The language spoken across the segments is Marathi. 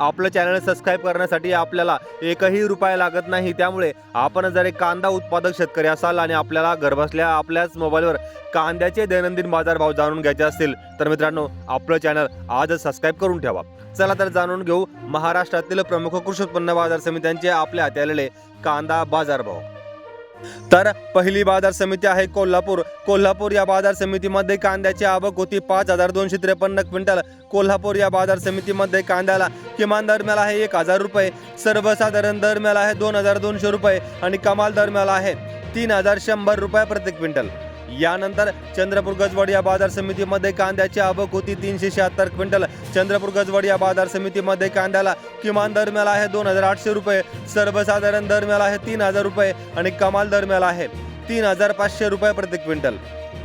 आपलं चॅनल सबस्क्राईब करण्यासाठी आपल्याला एकही रुपया लागत नाही. त्यामुळे आपण जर एक कांदा उत्पादक शेतकरी असाल आणि आपल्याला घरबसल्या आपल्याच मोबाईलवर कांद्याचे दैनंदिन बाजारभाव जाणून घ्यायचे असतील तर मित्रांनो आपलं चॅनल आजच सबस्क्राईब करून ठेवा. चला तर जाणून घेऊ महाराष्ट्रातील प्रमुख कृषी उत्पन्न बाजार समित्यांचे आपल्या हाती आलेले कांदा बाजारभाव. तर पहिली बाजार समिती आहे कोल्हापूर. कोल्हापूर या बाजार समितीमध्ये कांद्याची आवक होती पाच हजार दोनशे त्रेपन्न क्विंटल. कोल्हापूर या बाजार समितीमध्ये कांद्याला किमान दर मिळाला आहे एक हजार रुपये सर्वसाधारण दर मिळाला आहे दोन हजार दोनशे रुपये आणि कमाल दर मिळाला आहे तीन हजार शंभर रुपये प्रति क्विंटल. यानंतर चंद्रपूर गजवाडी या बाजार समितीमध्ये कांद्याची आवक होती. तीनशे शहात्तर क्विंटल. चंद्रपूर गजवाडी या बाजार समितीमध्ये कांद्याला किमान दर मिळाला आहे दोन हजार आठशे रुपये. सर्वसाधारण दर मिळाला आहे तीन हजार रुपये आणि कमाल दर मिळाला आहे. तीन हजार पाचशे रुपये प्रति क्विंटल.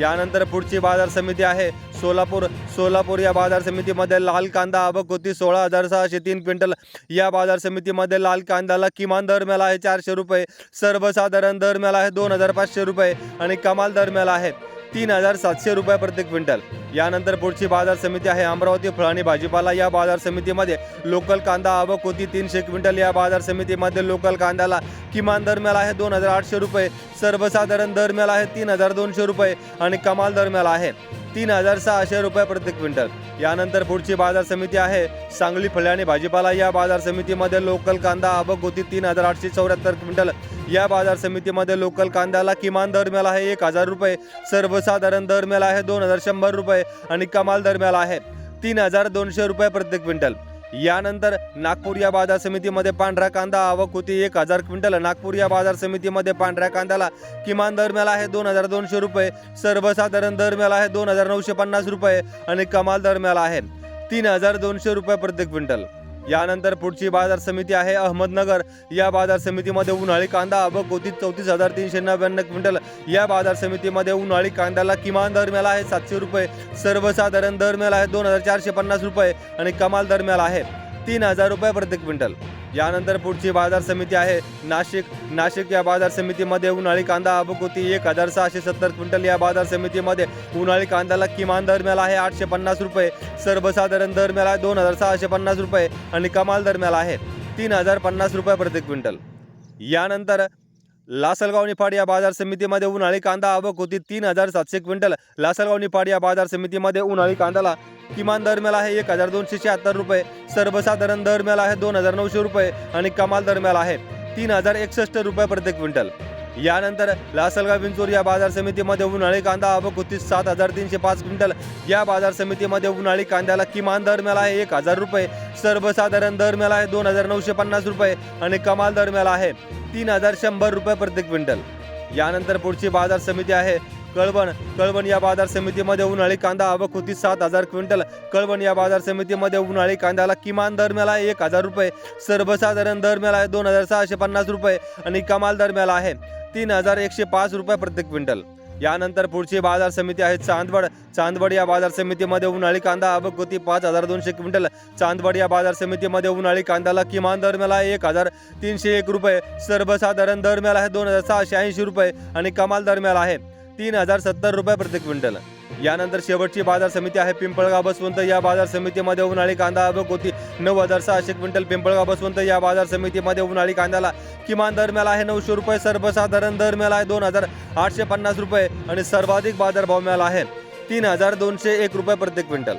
यानंतर पुढची बाजार समिती आहे. सोलापूर सोलापूर या बाजार समितीमध्ये लाल कांदा अबकोती होती सोळा हजार सहाशे तीन क्विंटल. या बाजार समितीमध्ये लाल कांद्याला किमान दर मिळाला आहे चारशे रुपये. सर्वसाधारण दर मिळाला आहे दोन हजार पाचशे रुपये आणि कमाल दर मिळाला आहे. तीन हजार सातशे रुपये प्रति क्विंटल. यानंतर पुढची बाजार समिती आहे अमरावती फळ आणि भाजीपाला. या बाजार समितीमध्ये लोकल कांदा आवक होती तीनशे क्विंटल. या बाजार समितीमध्ये लोकल कांद्याला किमान दर मिळाला आहे दोन हजार आठशे रुपये. सर्वसाधारण दर मिळाला आहे तीन हजार दोनशे रुपये आणि कमाल दर मिळाला आहे. तीन हजार सहाशे रुपये प्रति क्विंटल. यानंतर पुढची बाजार समिती आहे. सांगली फळे आणि भाजीपाला या बाजार समितीमध्ये लोकल कांदा अबक होती तीन हजार आठशे चौऱ्याहत्तर क्विंटल. या बाजार समितीमध्ये लोकल कांद्याला किमान दर मिळाला आहे एक हजार रुपये. सर्वसाधारण दर मिळाला आहे दोन हजार शंभर रुपये आणि कमाल दर मिळाला आहे तीन हजार दोनशे रुपये प्रति क्विंटल. यानंतर नागपूर या बाजार समितीमध्ये पांढरा कांदा आवक होती एक हजार क्विंटल. नागपूर या बाजार समितीमध्ये पांढऱ्या कांद्याला किमान दर मिळाला आहे दोन हजार दोनशे रुपये. सर्वसाधारण दर मिळाला आहे दोन हजार नऊशे पन्नास रुपये आणि कमाल दर मिळाला आहे तीन हजार दोनशे रुपये प्रति क्विंटल. यानंतर पुढची बाजार समिती आहे अहमदनगर. या बाजार समितीमध्ये उन्हाळी कांदा आवक होती चौतीस हजार तीनशे नव्याण्णव क्विंटल. या बाजार समितीमध्ये उन्हाळी कांद्याला किमान दर मिळाला आहे सातशे रुपये. सर्वसाधारण दर मिळाला आहे दोन हजार चारशे पन्नास रुपये आणि कमाल दर मिळाला आहे तीन हजार रुपये प्रति क्विंटल. यानंतर पुढची बाजार समिती आहे. नाशिक नाशिक या बाजार समितीमध्ये उन्हाळी कांदा अबकोती होती एक हजार सहाशे सत्तर क्विंटल या बाजार समितीमध्ये उन्हाळी कांद्याला किमान दर मिळाला आहे आठशे पन्नास रुपये. सर्वसाधारण दर मिळाला आहे दोन हजार सहाशे पन्नास रुपये आणि कमाल दर मिळाला आहे तीन हजार पन्नास रुपये प्रति क्विंटल. यानंतर लासलगाव निफाड या बाजार समितीमध्ये उन्हाळी कांदा आवक होती. तीन हजार सातशे क्विंटल. लासलगाव निफाड या बाजार समितीमध्ये उन्हाळी कांद्याला किमान दर मिळाला आहे एक हजार दोनशे शहात्तर रुपये. सर्वसाधारण दर मिळाला आहे दोन हजार नऊशे रुपये आणि कमाल दर मिळाला आहे तीन हजार एकसष्ट रुपये प्रति क्विंटल. यानंतर लासलगाव विंचूर या बाजार समितीमध्ये उन्हाळी कांदा आवक होती सात हजार तीनशे पाच क्विंटल. या बाजार समितीमध्ये उन्हाळी कांद्याला किमान दर मिळाला आहे एक हजार रुपये. सर्वसाधारण दर मिळाला आहे दोन हजार नऊशे पन्नास रुपये आणि कमाल दर मिळाला आहे. तीन हजार शंभर रुपये प्रति क्विंटल. यानंतर पुढची बाजार समिती आहे कळवण. कळवण या बाजार समितीमध्ये उन्हाळी कांदा आवक होती सात हजार क्विंटल. कळवण या बाजार समितीमध्ये उन्हाळी कांद्याला किमान दर मिळाला आहे एक हजार रुपये. सर्वसाधारण दर मिळाला आहे दोन हजार सहाशे पन्नास रुपये आणि कमाल दर मिळाला आहे तीन हजार एकशे पाच रुपये प्रति क्विंटल. यानंतर पुढची बाजार समिती आहे चांदवड. चांदवड या बाजार समितीमध्ये उन्हाळी कांदा आवक होती. पाच हजार दोनशे क्विंटल. चांदवड या बाजार समितीमध्ये उन्हाळी कांद्याला किमान दर मिळाला आहे एक हजार तीनशे एक रुपये. सर्वसाधारण दर मिळाला आहे दोन हजार सहाशे ऐंशी रुपये आणि कमाल दर मिळाला आहे तीन हजार सत्तर रुपये प्रति क्विंटल. यानंतर शेवटची बाजार समिती आहे. पिंपळगाव बसवंत या बाजार समितीमध्ये उन्हाळी कांदा आवक होती. नऊ हजार सहाशे क्विंटल पिंपळगाव बसवंत या बाजार समितीमध्ये उन्हाळी कांद्याला किमान दर मिळाला आहे नऊशे रुपये सर्वसाधारण दर मिळाला आहे दोन हजार आठशे पन्नास रुपये आणि सर्वाधिक बाजारभाव मिळाला आहे. तीन हजार दोनशे एक रुपये प्रति क्विंटल.